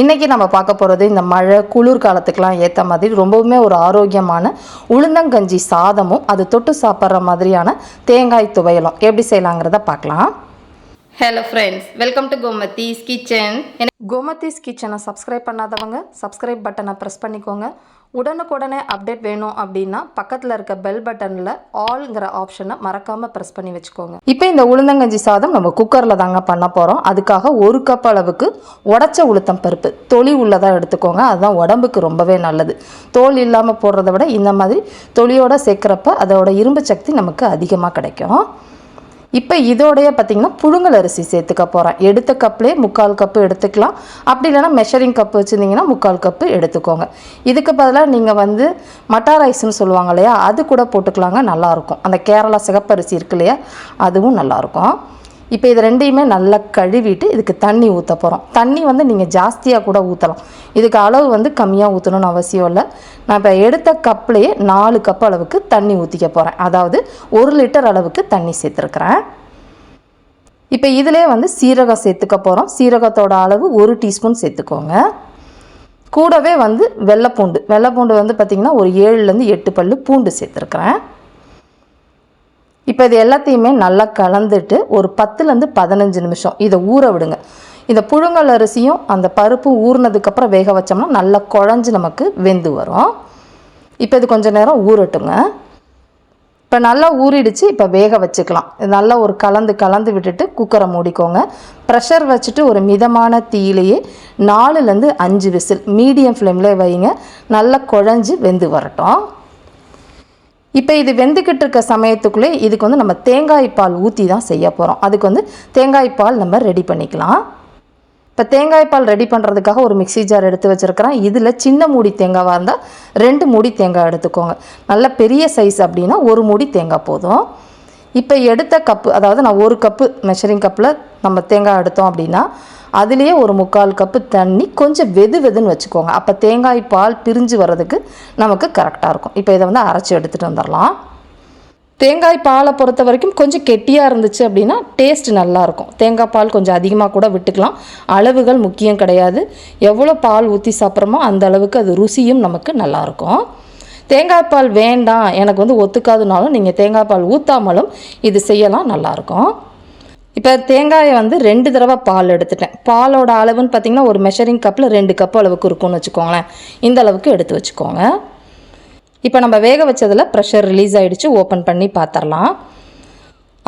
இன்றைக்கி நம்ம பார்க்க போகிறது இந்த மழை குளிர் காலத்துக்கெலாம் ஏற்ற மாதிரி ரொம்பவுமே ஒரு ஆரோக்கியமான உளுந்தங்கஞ்சி சாதமும் அது தொட்டு சாப்பிட்ற மாதிரியான தேங்காய் துவையலும். எப்படி செய்யலாங்கிறத பார்க்கலாம். Hello friends welcome to Gomathi's kitchen Gomathi's கிச்சனை சப்ஸ்கிரைப் பண்ணாதவங்க சப்ஸ்கிரைப் பட்டனை ப்ரெஸ் பண்ணிக்கோங்க. உடனுக்குடனே அப்டேட் வேணும் அப்படின்னா பக்கத்தில் இருக்க பெல் பட்டனில் ஆல்ங்கிற ஆப்ஷனை மறக்காமல் ப்ரெஸ் பண்ணி வச்சுக்கோங்க. இப்போ இந்த உளுந்தங்கஞ்சி சாதம் நம்ம குக்கரில் தாங்க பண்ண போகிறோம் அதுக்காக ஒரு கப் அளவுக்கு உடச்ச உளுத்தம் பருப்பு. தொளி உள்ளதாக எடுத்துக்கோங்க. அதுதான் உடம்புக்கு ரொம்பவே நல்லது. தோல் இல்லாமல் போடுறத விட இந்த மாதிரி தொலியோட சேர்க்குறப்ப அதோட இரும்பு சக்தி நமக்கு அதிகமாக கிடைக்கும். இப்போ இதோடைய பார்த்தீங்கன்னா புழுங்கல் அரிசி சேர்த்துக்க போகிறேன் எடுத்த கப்லேயே முக்கால் கப்பு எடுத்துக்கலாம். அப்படி இல்லைன்னா மெஷரிங் கப்பு வச்சுருந்தீங்கன்னா முக்கால் கப்பு எடுத்துக்கோங்க. இதுக்கு பதிலாக நீங்கள் வந்து மட்டா ரைஸ்னு சொல்லுவாங்க இல்லையா அது கூட போட்டுக்கலாங்க நல்லாயிருக்கும் அந்த கேரளா சிகப்பரிசி இருக்கு இல்லையா அதுவும் நல்லாயிருக்கும் இப்போ இது ரெண்டையுமே நல்லா கழுவிட்டு இதுக்கு தண்ணி ஊற்ற போகிறோம் தண்ணி வந்து நீங்கள் ஜாஸ்தியாக கூட ஊற்றலாம் இதுக்கு அளவு வந்து கம்மியாக ஊற்றணும்னு அவசியம் இல்லை. நான் இப்போ எடுத்த கப்லேயே நாலு கப் அளவுக்கு தண்ணி ஊற்றிக்க போகிறேன் அதாவது ஒரு லிட்டர் அளவுக்கு தண்ணி சேர்த்துருக்குறேன். இப்போ இதிலே வந்து சீரகம் சேர்த்துக்க போகிறோம் சீரகத்தோட அளவு ஒரு டீஸ்பூன் சேர்த்துக்கோங்க. கூடவே வந்து வெள்ளைப்பூண்டு. வெள்ளைப்பூண்டு வந்து பார்த்திங்கன்னா ஒரு ஏழுலேருந்து எட்டு பல்லு பூண்டு சேர்த்துருக்குறேன். இப்போ இது எல்லாத்தையுமே நல்லா கலந்துட்டு ஒரு பத்துலேருந்து பதினஞ்சு நிமிஷம். இதை ஊற விடுங்க. இந்த புழுங்கல் அரிசியும் அந்த பருப்பும் ஊறினதுக்கப்புறம் வேக வச்சோம்னா நல்லா குழஞ்சி நமக்கு வெந்து வரும். இப்போ இது கொஞ்சம் நேரம் ஊறட்டுங்க. இப்போ நல்லா ஊறிடுச்சு இப்போ வேக வச்சுக்கலாம். நல்லா ஒரு கலந்து கலந்து விட்டுட்டு குக்கரை மூடிக்கோங்க. ப்ரெஷர் வச்சுட்டு ஒரு மிதமான தீயிலேயே நாலுலேருந்து அஞ்சு விசில் மீடியம் ஃப்ளேம்லேயே வைங்க. நல்லா குழஞ்சி வெந்து வரட்டும். இப்போ இது வெந்துக்கிட்டு இருக்க சமயத்துக்குள்ளே இதுக்கு வந்து நம்ம தேங்காய் பால் ஊற்றி தான் செய்ய போகிறோம் அதுக்கு வந்து தேங்காய் பால் நம்ம ரெடி பண்ணிக்கலாம். இப்போ தேங்காய் பால் ரெடி பண்ணுறதுக்காக ஒரு மிக்ஸி ஜார் எடுத்து வச்சுருக்கிறேன். இதில் சின்ன மூடி தேங்காவாக இருந்தால் ரெண்டு மூடி தேங்காய் எடுத்துக்கோங்க. நல்ல பெரிய சைஸ் அப்படின்னா ஒரு மூடி தேங்காய் போதும். இப்போ எடுத்த கப்பு அதாவது நான் ஒரு கப்பு மெஷரிங் கப்பில் நம்ம தேங்காய் எடுத்தோம் அப்படின்னா அதுலேயே ஒரு முக்கால் கப்பு தண்ணி கொஞ்சம் வெது வெதுன்னு வச்சுக்கோங்க. அப்போ தேங்காய் பால் பிரிஞ்சு வர்றதுக்கு நமக்கு கரெக்டாக இருக்கும். இப்போ இதை வந்து அரைச்சி எடுத்துகிட்டு வந்துடலாம் தேங்காய் பாலை பொறுத்த வரைக்கும் கொஞ்சம் கெட்டியாக இருந்துச்சு அப்படின்னா டேஸ்ட் நல்லாயிருக்கும் தேங்காய் பால் கொஞ்சம் அதிகமாக கூட விட்டுக்கலாம். அளவுகள் முக்கியம் கிடையாது. எவ்வளோ பால் ஊற்றி சாப்பிட்றோமோ அந்த அளவுக்கு அது ருசியும் நமக்கு நல்லாயிருக்கும் தேங்காய் பால் வேண்டாம் எனக்கு வந்து ஒத்துக்காதுனாலும் நீங்கள் தேங்காய் பால் ஊற்றாமலும் இது செய்யலாம் நல்லாயிருக்கும். இப்போ தேங்காயை வந்து ரெண்டு தடவை பால் எடுத்துட்டேன். பாலோட அளவுன்னு பார்த்தீங்கன்னா ஒரு மெஷரிங் கப்பில் ரெண்டு கப் அளவுக்கு இருக்கும்னு வச்சுக்கோங்களேன். இந்த அளவுக்கு எடுத்து வச்சுக்கோங்க. இப்போ நம்ம வேக வச்சதில் ப்ரெஷர் ரிலீஸ் ஆகிடுச்சு ஓப்பன் பண்ணி பார்த்துடலாம்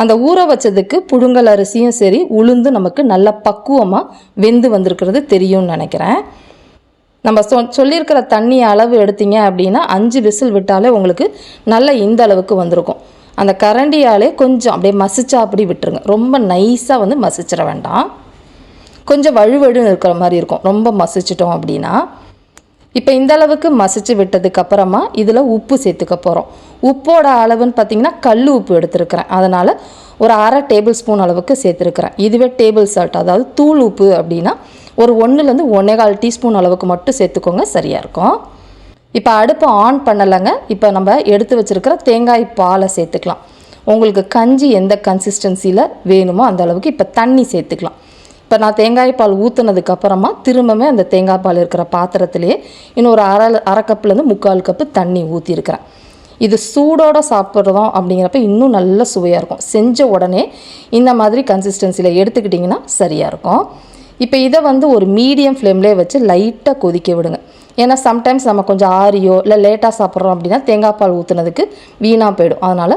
அந்த ஊற வச்சதுக்கு புழுங்கல் அரிசியும் சரி உளுந்து நமக்கு நல்ல பக்குவமாக வெந்து வந்திருக்கிறது தெரியும்னு நினைக்கிறேன். நம்ம சொ சொல்லியிருக்கிற தண்ணி அளவு எடுத்தீங்க அப்படின்னா அஞ்சு விசில் விட்டாலே உங்களுக்கு நல்ல இந்த அளவுக்கு வந்திருக்கும். அந்த கரண்டியாலே கொஞ்சம் அப்படியே மசிச்சா அப்படி விட்டுருங்க. ரொம்ப நைஸாக வந்து மசிச்சிட வேண்டாம். கொஞ்சம் வழுவழுன்னு இருக்கிற மாதிரி இருக்கும். ரொம்ப மசிச்சிட்டோம் அப்படின்னா. இப்போ இந்த அளவுக்கு மசிச்சு விட்டதுக்கப்புறமா இதில் உப்பு சேர்த்துக்க போகிறோம் உப்போட அளவுன்னு பார்த்தீங்கன்னா கல் உப்பு எடுத்துருக்கிறேன். அதனால் ஒரு அரை டேபிள் ஸ்பூன் அளவுக்கு சேர்த்துருக்கிறேன். இதுவே டேபிள் சால்ட் அதாவது தூள் உப்பு அப்படின்னா ஒரு ஒன்றுலேருந்து ஒன்றேகால் டீஸ்பூன் அளவுக்கு மட்டும் சேர்த்துக்கோங்க சரியாக இருக்கும். இப்போ அடுப்பை ஆன் பண்ணலைங்க. இப்போ நம்ம எடுத்து வச்சுருக்கிற தேங்காய் பாலை சேர்த்துக்கலாம். உங்களுக்கு கஞ்சி எந்த கன்சிஸ்டன்சியில் வேணுமோ அந்த அளவுக்கு இப்போ தண்ணி சேர்த்துக்கலாம். இப்போ நான் தேங்காய் பால் ஊற்றுனதுக்கப்புறமா திரும்பவே அந்த தேங்காய் பால் இருக்கிற பாத்திரத்திலேயே இன்னும் ஒரு அரை அரை கப்புலேருந்து முக்கால் கப்பு தண்ணி ஊற்றிருக்கிறேன் இது சூடோட சாப்பிட்றதும் அப்படிங்கிறப்ப இன்னும் நல்ல சுவையாக இருக்கும். செஞ்ச உடனே இந்த மாதிரி கன்சிஸ்டன்சியில் எடுத்துக்கிட்டிங்கன்னா சரியாக இருக்கும். இப்போ இதை வந்து ஒரு மீடியம் ஃப்ளேம்லேயே வச்சு லைட்டாக கொதிக்க விடுங்க. ஏன்னா சம்டைம்ஸ் நம்ம கொஞ்சம் ஆரியோ இல்லை லேட்டாக சாப்பிட்றோம் அப்படின்னா தேங்காய் பால் ஊற்றுனதுக்கு வீணாக போயிடும். அதனால்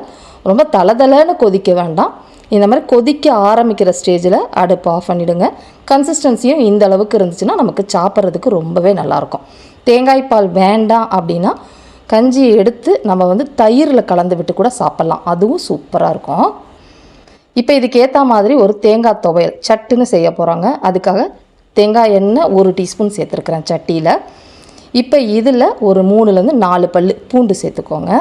ரொம்ப தளதளன்னு கொதிக்க வேண்டாம். இந்த மாதிரி கொதிக்க ஆரம்பிக்கிற ஸ்டேஜில் அடுப்பு ஆஃப் பண்ணிவிடுங்க கன்சிஸ்டன்சியும் இந்த அளவுக்கு இருந்துச்சுன்னா நமக்கு சாப்பிட்றதுக்கு ரொம்பவே நல்லாயிருக்கும் தேங்காய் பால் வேண்டாம் அப்படின்னா கஞ்சியை எடுத்து நம்ம வந்து தயிரில் கலந்து விட்டு கூட சாப்பிட்லாம். அதுவும் சூப்பராக இருக்கும். இப்போ இதுக்கு ஏற்ற மாதிரி ஒரு தேங்காய் துவையல் சட்டுன்னு செய்ய போகிறாங்க அதுக்காக தேங்காய் எண்ணெய் ஒரு டீஸ்பூன் சேர்த்துருக்குறேன் சட்டியில். இப்போ இதில் ஒரு மூணுலேருந்து நாலு பல் பூண்டு சேர்த்துக்கோங்க.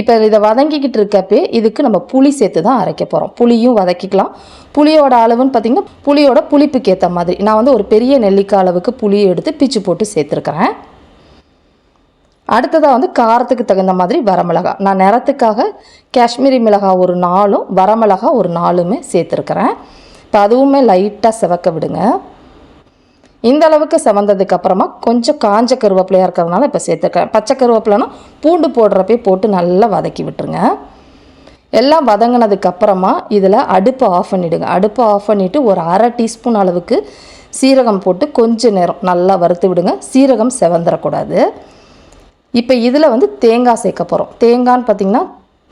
இப்போ இதை வதங்கிக்கிட்டு இருக்கப்பே இதுக்கு நம்ம புளி சேர்த்து தான் அரைக்க போகிறோம் புளியும் வதக்கிக்கலாம். புளியோட அளவுன்னு பார்த்திங்கன்னா புளியோட புளிப்புக்கு ஏற்ற மாதிரி. நான் வந்து ஒரு பெரிய நெல்லிக்காய் அளவுக்கு புளியை எடுத்து பிச்சு போட்டு சேர்த்துருக்குறேன். அடுத்ததாக வந்து காரத்துக்கு தகுந்த மாதிரி வரமிளகா. நான் நிறத்துக்காக காஷ்மீரி மிளகாய் ஒரு நாலும் வரமிளகா ஒரு நாலுமே சேர்த்துருக்குறேன். இப்போ அதுவுமே லைட்டாக செவக்க விடுங்க. இந்த அளவுக்கு செவந்ததுக்கு அப்புறமா கொஞ்சம் காஞ்ச கருவேப்பிலையாக இருக்கிறதுனால இப்போ சேர்த்துருக்கேன் பச்சை கருவேப்பிலைனா பூண்டு போடுறப்பே போட்டு நல்லா வதக்கி விட்டுருங்க. எல்லாம் வதங்கினதுக்கு அப்புறமா இதில் அடுப்பை ஆஃப் பண்ணிவிடுங்க அடுப்பை ஆஃப் பண்ணிவிட்டு ஒரு அரை டீஸ்பூன் அளவுக்கு சீரகம் போட்டு கொஞ்சம் நேரம் நல்லா வறுத்து விடுங்க. சீரகம் செவந்துடக்கூடாது இப்போ இதில் வந்து தேங்காய் சேர்க்க போகிறோம் தேங்காய்னு பார்த்தீங்கன்னா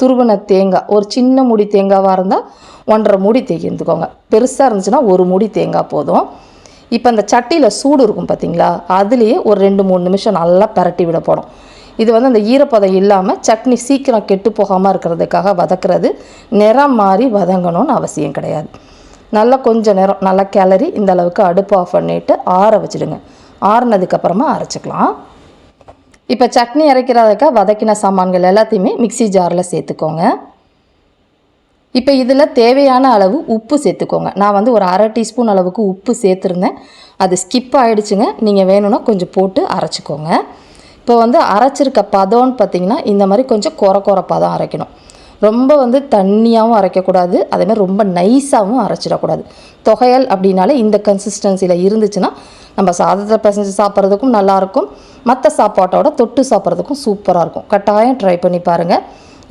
துருவன தேங்காய். ஒரு சின்ன மூடி தேங்காவாக இருந்தால் ஒன்றரை மூடி தேங்கிருந்துக்கோங்க பெருசாக இருந்துச்சுன்னா ஒரு மூடி தேங்காய் போதும். இப்போ அந்த சட்டியில் சூடு இருக்கும் பார்த்தீங்களா அதுலேயே ஒரு ரெண்டு மூணு நிமிஷம் நல்லா பரட்டி விட போடும் இது வந்து அந்த ஈரப்பதம் இல்லாமல் சட்னி சீக்கிரம் கெட்டு போகாமல் இருக்கிறதுக்காக வதக்குறது. நிறம் மாறி வதங்கணும்னு அவசியம் கிடையாது. நல்லா கொஞ்சம் நேரம் நல்லா கிளறி இந்த அளவுக்கு அடுப்பு ஆஃப் பண்ணிவிட்டு ஆற வச்சுடுங்க. ஆறுனதுக்கப்புறமா அரைச்சிக்கலாம். இப்போ சட்னி அரைக்கிறதுக்கு வதக்கின சாமான்கள் எல்லாத்தையுமே மிக்ஸி ஜாரில் சேர்த்துக்கோங்க. இப்போ இதில் தேவையான அளவு உப்பு சேர்த்துக்கோங்க. நான் வந்து ஒரு அரை டீஸ்பூன் அளவுக்கு உப்பு சேர்த்துருந்தேன். அது ஸ்கிப் ஆகிடுச்சுங்க நீங்கள் வேணும்னா கொஞ்சம் போட்டு அரைச்சிக்கோங்க. இப்போ வந்து அரைச்சிருக்க பதம்னு பார்த்தீங்கன்னா இந்த மாதிரி கொஞ்சம் குற குற பதம் அரைக்கணும். ரொம்ப வந்து தண்ணியாகவும் அரைக்கக்கூடாது அதேமாதிரி ரொம்ப நைஸாகவும் அரைச்சிடக்கூடாது. தொகையல் அப்படின்னாலே இந்த கன்சிஸ்டன்சியில் இருந்துச்சுன்னா நம்ம சாதத்தை பிசைஞ்சு சாப்பிட்றதுக்கும் நல்லாயிருக்கும். மற்ற சாப்பாட்டோட தொட்டு சாப்பிட்றதுக்கும் சூப்பராக இருக்கும். கட்டாயம் ட்ரை பண்ணி பாருங்கள்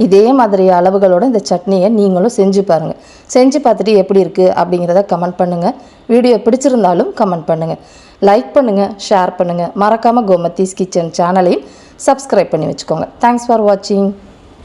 இதே மாதிரி அளவுகளோட இந்த சட்னியை நீங்களும் செஞ்சு பாருங்கள் செஞ்சு பார்த்துட்டு எப்படி இருக்குது அப்படிங்கிறத கமெண்ட் பண்ணுங்கள் வீடியோ பிடிச்சிருந்தாலும் கமெண்ட் பண்ணுங்கள் லைக் பண்ணுங்கள் ஷேர் பண்ணுங்கள் மறக்காமல் கோமத்தீஸ் கிச்சன் சேனலையும் சப்ஸ்கிரைப் பண்ணி வச்சுக்கோங்க. தேங்க்ஸ் ஃபார் வாட்சிங்